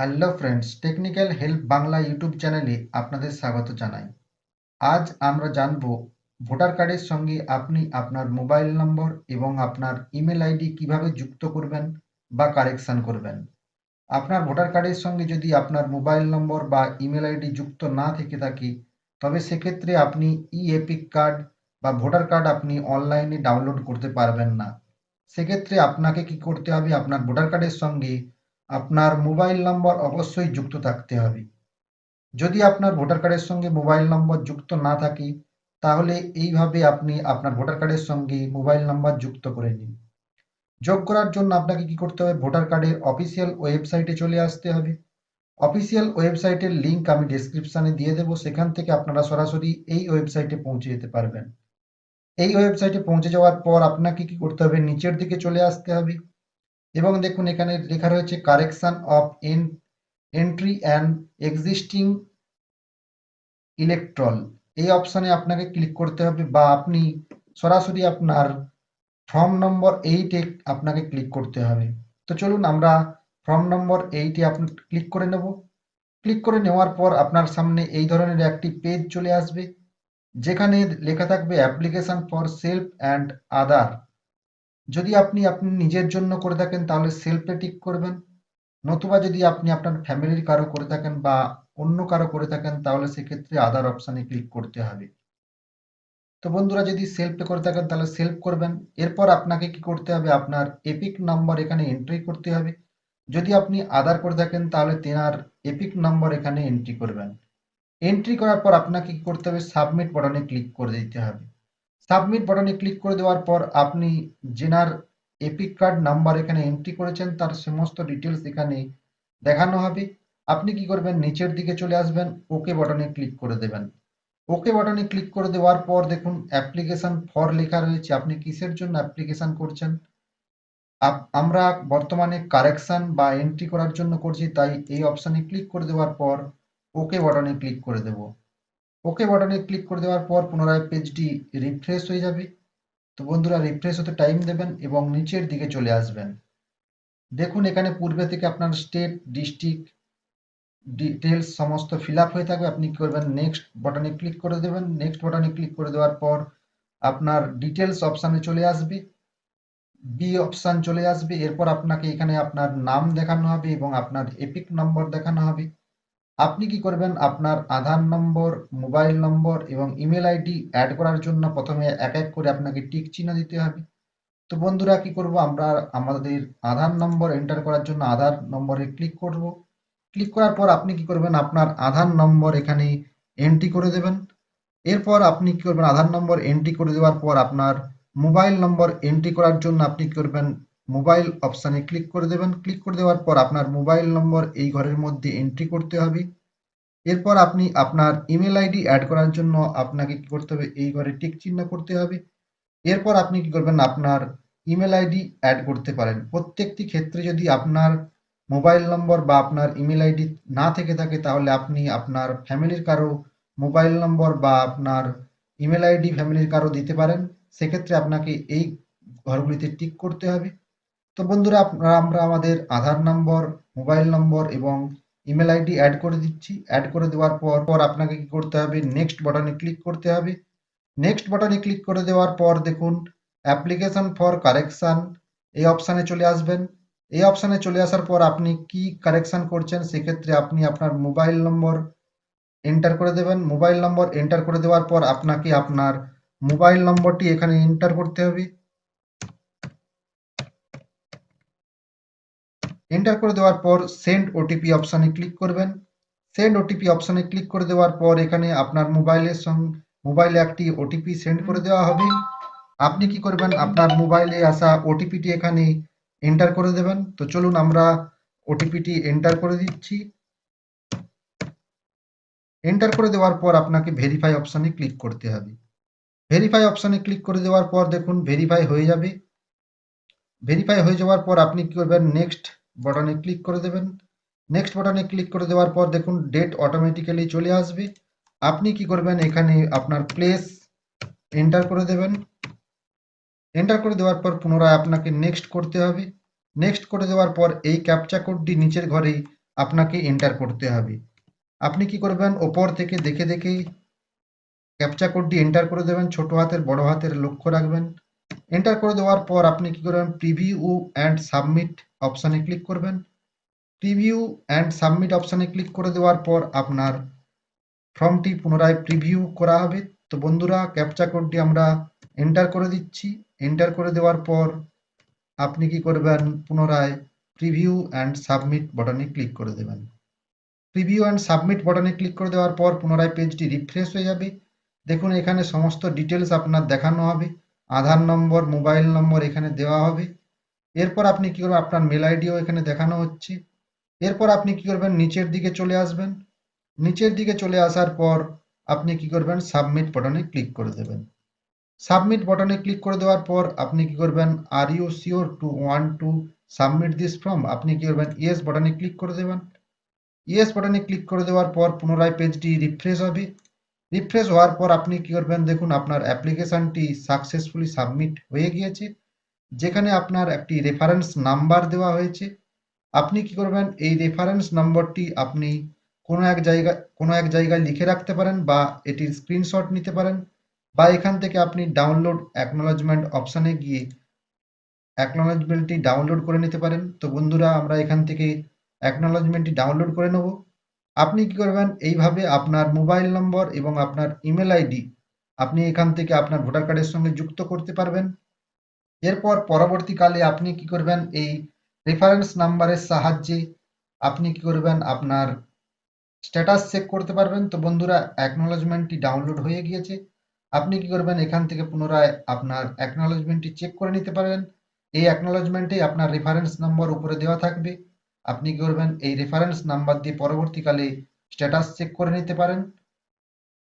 Hello friends, technical help Bangla YouTube চ্যানেলে আপনাদের স্বাগত জানাই। আজ আমরা জানব ভোটার কার্ডের সঙ্গে আপনি আপনার মোবাইল নম্বর এবং আপনার ইমেল আইডি কীভাবে যুক্ত করবেন বা কারেকশন করবেন। আপনার ভোটার কার্ডের সঙ্গে যদি আপনার মোবাইল নম্বর বা ইমেল আইডি যুক্ত না থেকে থাকে, তবে সেক্ষেত্রে আপনি ই কার্ড বা ভোটার কার্ড আপনি অনলাইনে ডাউনলোড করতে পারবেন না। সেক্ষেত্রে আপনাকে কি করতে হবে? আপনার ভোটার কার্ডের সঙ্গে আপনার মোবাইল নম্বর অবশ্যই যুক্ত থাকতে হবে। যদি আপনার ভোটার কার্ডের সঙ্গে মোবাইল নম্বর যুক্ত না থাকে, তাহলে এইভাবে আপনি আপনার ভোটার কার্ডের সঙ্গে মোবাইল নাম্বার যুক্ত করে নিন। যোগ করার জন্য আপনাকে কি করতে হবে? ভোটার কার্ডের অফিসিয়াল ওয়েবসাইটে চলে আসতে হবে। অফিসিয়াল ওয়েবসাইটের লিঙ্ক আমি ডেসক্রিপশানে দিয়ে দেবো। সেখান থেকে আপনারা সরাসরি এই ওয়েবসাইটে পৌঁছে যেতে পারবেন। এই ওয়েবসাইটে পৌঁছে যাওয়ার পর আপনাকে কি করতে হবে? নিচের দিকে চলে আসতে হবে। এবং দেখুন এখানে লেখা রয়েছে correction of an entry and existing electoral এই অপশানে আপনাকে ক্লিক করতে হবে বা আপনি সরাসরি আপনার ফর্ম নম্বর এইটে আপনাকে ক্লিক করতে হবে। তো চলুন আমরা ফর্ম নম্বর এইটে আপনি ক্লিক করে নেব। ক্লিক করে নেওয়ার পর আপনার সামনে এই ধরনের একটি পেজ চলে আসবে, যেখানে লেখা থাকবে application for self and other যদি আপনি আপনি নিজের জন্য করে থাকেন, তাহলে সেলফে টিক করবেন। নতুবা যদি আপনি আপনার ফ্যামিলির কারও করে থাকেন বা অন্য কারও করে থাকেন, তাহলে সেক্ষেত্রে আদার অপশানে ক্লিক করতে হবে। তো বন্ধুরা, যদি সেলফে করে থাকেন, তাহলে সেলফ করবেন। এরপর আপনাকে কি করতে হবে? আপনার এপিক নম্বর এখানে এন্ট্রি করতে হবে। যদি আপনি আদার করে থাকেন, তাহলে তেনার এপিক নম্বর এখানে এন্ট্রি করবেন। এন্ট্রি করার পর আপনাকে কি করতে হবে? সাবমিট বাটনে ক্লিক করে দিতে হবে। সাবমিট বাটনে ক্লিক করে দেওয়ার পর আপনি জেনার এপিক কার্ড নাম্বার এখানে এন্ট্রি করেছেন, তার সমস্ত ডিটেলস এখানে দেখানো হবে। আপনি কি করবেন? নিচের দিকে চলে আসবেন ওকে বাটনে ক্লিক করে দেবেন। ওকে বাটনে ক্লিক করে দেওয়ার পর দেখুন অ্যাপ্লিকেশন ফর লেখা রয়েছে। আপনি কিসের জন্য অ্যাপ্লিকেশন করছেন? আমরা বর্তমানে কারেকশন বা এন্ট্রি করার জন্য করছি, তাই এই অপশানে ক্লিক করে দেওয়ার পর ওকে বাটনে ক্লিক করে দেব। ওকে বাটনে ক্লিক করে দেওয়ার পর পুনরায় পেজটি রিফ্রেশ হয়ে যাবে। তো বন্ধুরা রিফ্রেশ হতে টাইম দেবেন এবং নিচের দিকে চলে আসবেন। দেখুন, এখানে পূর্বে থেকে আপনার স্টেট ডিস্ট্রিক্ট ডিটেলস সমস্ত ফিল হয়ে থাকবে। আপনি কী করবেন? নেক্সট বাটনে ক্লিক করে দেবেন। নেক্সট বাটনে ক্লিক করে দেওয়ার পর আপনার ডিটেলস অপশানে চলে আসবে। বি অপশান চলে আসবে। এরপর আপনাকে এখানে আপনার নাম দেখানো হবে এবং আপনার এপিক নম্বর দেখানো হবে। আপনি কি করবেন? আপনার আধার নম্বর, মোবাইল নম্বর এবং ইমেল আইডি অ্যাড করার জন্য প্রথমে এক এক করে আপনাকে টিক চিহ্ন দিতে হবে। তো বন্ধুরা, কি করব? আমরা আমাদের আধার নম্বর এন্টার করার জন্য আধার নম্বরে ক্লিক করব। ক্লিক করার পর আপনি কি করবেন? আপনার আধার নম্বর এখানে এন্ট্রি করে দেবেন। এরপর আপনি কি করবেন? আধার নম্বর এন্ট্রি করে দেওয়ার পর আপনার মোবাইল নম্বর এন্ট্রি করার জন্য আপনি কি করবেন? মোবাইল অপশানে ক্লিক করে দেবেন। ক্লিক করে দেওয়ার পর আপনার মোবাইল নম্বর এই ঘরের মধ্যে এন্ট্রি করতে হবে। এরপর আপনি আপনার ইমেল আইডি অ্যাড করার জন্য আপনাকে কি করতে হবে? এই ঘরে টিক চিহ্ন করতে হবে। এরপর আপনি কি করবেন? আপনার ইমেল আইডি অ্যাড করতে পারেন। প্রত্যেকটি ক্ষেত্রে যদি আপনার মোবাইল নম্বর বা আপনার ইমেল আইডি না থেকে থাকে, তাহলে আপনি আপনার ফ্যামিলির কারও মোবাইল নম্বর বা আপনার ইমেল আইডি ফ্যামিলির কারও দিতে পারেন। সেক্ষেত্রে আপনাকে এই ঘরগুলিতে টিক করতে হবে। তো বন্ধুরা, আপনারা, আমরা আমাদের আধার নম্বর, মোবাইল নম্বর এবং ইমেল আইডি অ্যাড করে দিচ্ছি। অ্যাড করে দেওয়ার পর পর আপনাকে কি করতে হবে? নেক্সট বাটনে ক্লিক করতে হবে। নেক্সট বাটনে ক্লিক করে দেওয়ার পর দেখুন অ্যাপ্লিকেশন ফর কারেকশান এই অপশানে চলে আসবেন। এই অপশানে চলে আসার পর আপনি কি কারেকশান করছেন, সেক্ষেত্রে আপনি আপনার মোবাইল নম্বর এন্টার করে দেবেন। মোবাইল নম্বর এন্টার করে দেওয়ার পর আপনাকে আপনার মোবাইল নম্বরটি এখানে এন্টার করতে হবে। এন্টার করে দেওয়ার পর সেন্ড ওটিপি অপশানে ক্লিক করবেন। সেন্ড ওটিপি অপশানে ক্লিক করে দেওয়ার পর এখানে আপনার মোবাইলের সঙ্গে মোবাইলে একটি ওটিপি সেন্ড করে দেওয়া হবে। আপনি কি করবেন? আপনার মোবাইলে আসা ওটিপিটি এখানে এন্টার করে দেবেন। তো চলুন আমরা ওটিপিটি এন্টার করে দিচ্ছি। এন্টার করে দেওয়ার পর আপনাকে ভেরিফাই অপশানে ক্লিক করতে হবে। ভেরিফাই অপশানে ক্লিক করে দেওয়ার পর দেখুন ভেরিফাই হয়ে যাবে। ভেরিফাই হয়ে যাওয়ার পর আপনি কি করবেন? নেক্সট বাটনে ক্লিক করে দেবেন। নেক্সট বাটনে ক্লিক করে দেওয়ার পর দেখুন ডেট অটোমেটিক্যালি চলে আসবে। আপনি কি করবেন, এখানে আপনার প্লেস এন্টার করে দেবেন। এন্টার করে দেওয়ার পর পুনরায় আপনাকে নেক্সট করতে হবে। নেক্সট করে দেওয়ার পর এই ক্যাপচা কোডটি নিচের ঘরেই আপনাকে এন্টার করতে হবে। আপনি কি করবেন, ওপর থেকে দেখে দেখে ক্যাপচা কোডটি এন্টার করে দেবেন। ছোট হাতের, বড় হাতের লক্ষ্য রাখবেন। এন্টার করে দেওয়ার পর আপনি কি করবেন? প্রিভিউ অ্যান্ড সাবমিট অপশানে ক্লিক করবেন। প্রিভিউ অ্যান্ড সাবমিট অপশানে ক্লিক করে দেওয়ার পর আপনার ফর্মটি পুনরায় প্রিভিউ করা হবে। তো বন্ধুরা ক্যাপচা কোডটি আমরা এন্টার করে দিচ্ছি। এন্টার করে দেওয়ার পর আপনি কি করবেন? পুনরায় প্রিভিউ অ্যান্ড সাবমিট বাটনে ক্লিক করে দেবেন। প্রিভিউ অ্যান্ড সাবমিট বাটনে ক্লিক করে দেওয়ার পর পুনরায় পেজটি রিফ্রেশ হয়ে যাবে। দেখুন, এখানে সমস্ত ডিটেলস আপনার দেখানো হবে। আধার নম্বর, মোবাইল নম্বর এখানে দেওয়া হবে। এরপর আপনি কি করবেন? আপনার মেল আইডিও এখানে দেখানো হচ্ছে। এরপর আপনি কি করবেন? নিচের দিকে চলে আসবেন। নিচের দিকে চলে আসার পর আপনি কি করবেন? সাবমিট বাটনে ক্লিক করে দেবেন। সাবমিট বাটনে ক্লিক করে দেওয়ার পর আপনি কি করবেন? Are you sure to want to submit this form আপনি কি করবেন? ইয়েস বাটনে ক্লিক করে দেবেন। ইয়েস বাটনে ক্লিক করে দেওয়ার পর পুনরায় পেজটি রিফ্রেশ হবে। রিফ্রেশ হওয়ার পর আপনি কি করবেন? দেখুন, আপনার অ্যাপ্লিকেশনটি সাকসেসফুলি সাবমিট হয়ে গিয়েছে। যেখানে আপনার একটি রেফারেন্স নাম্বার দেওয়া হয়েছে। আপনি কি করবেন? এই রেফারেন্স নম্বরটি আপনি কোনো এক জায়গায়, কোনো এক জায়গায় লিখে রাখতে পারেন বা এটির স্ক্রিনশট নিতে পারেন বা এখান থেকে আপনি ডাউনলোড অ্যাকনোলজমেন্ট অপশানে গিয়ে অ্যাকনোলজমেন্টটি ডাউনলোড করে নিতে পারেন। তো বন্ধুরা, আমরা এখান থেকে অ্যাকনোলজমেন্টটি ডাউনলোড করে নেব। আপনি কি করবেন? এইভাবে আপনার মোবাইল নম্বর এবং আপনার ইমেল আইডি আপনি এখান থেকে আপনার ভোটার কার্ডের সঙ্গে যুক্ত করতে পারবেন। এরপর পরবর্তীকালে আপনি কি করবেন? এই রেফারেন্স নাম্বারের সাহায্যে আপনি কি করবেন? আপনার স্ট্যাটাস চেক করতে পারবেন। তো বন্ধুরা অ্যাকনোলজমেন্টটি ডাউনলোড হয়ে গিয়েছে। আপনি কি করবেন? এখান থেকে পুনরায় আপনার অ্যাকনোলজমেন্টটি চেক করে নিতে পারেন এই অ্যাকনোলজমেন্টে আপনার রেফারেন্স নম্বর উপরে দেওয়া থাকবে। আপনি কি করবেন? এই রেফারেন্স নাম্বার দিয়ে পরবর্তীকালে স্ট্যাটাস চেক করে নিতে পারেন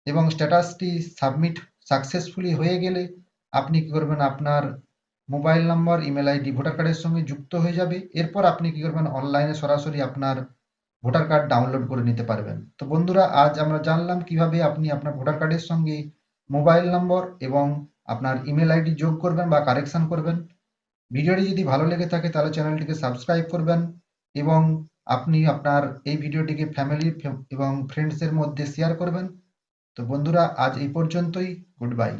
এবং স্ট্যাটাসটি সাবমিট সাকসেসফুলি হয়ে গেলে আপনি কি করবেন? আপনার mobile number email ID voter কার্ডের সঙ্গে যুক্ত হয়ে যাবে। এরপর আপনি কি করবেন? অনলাইনে সরাসরি আপনার ভোটার কার্ড ডাউনলোড করে নিতে পারবেন। তো বন্ধুরা, আজ আমরা জানলাম কীভাবে আপনি আপনার ভোটার কার্ডের সঙ্গে মোবাইল নম্বর এবং আপনার ইমেল আইডি যোগ করবেন বা কারেকশন করবেন। ভিডিওটি যদি ভালো লেগে থাকে, তাহলে চ্যানেলটিকে সাবস্ক্রাইব করবেন। এবং আপনি আপনার এই ভিডিওটিকে ফ্যামিলি এবং ফ্রেন্ডসের মধ্যে শেয়ার করবেন। তো বন্ধুরা, আজ এই পর্যন্তই। Good bye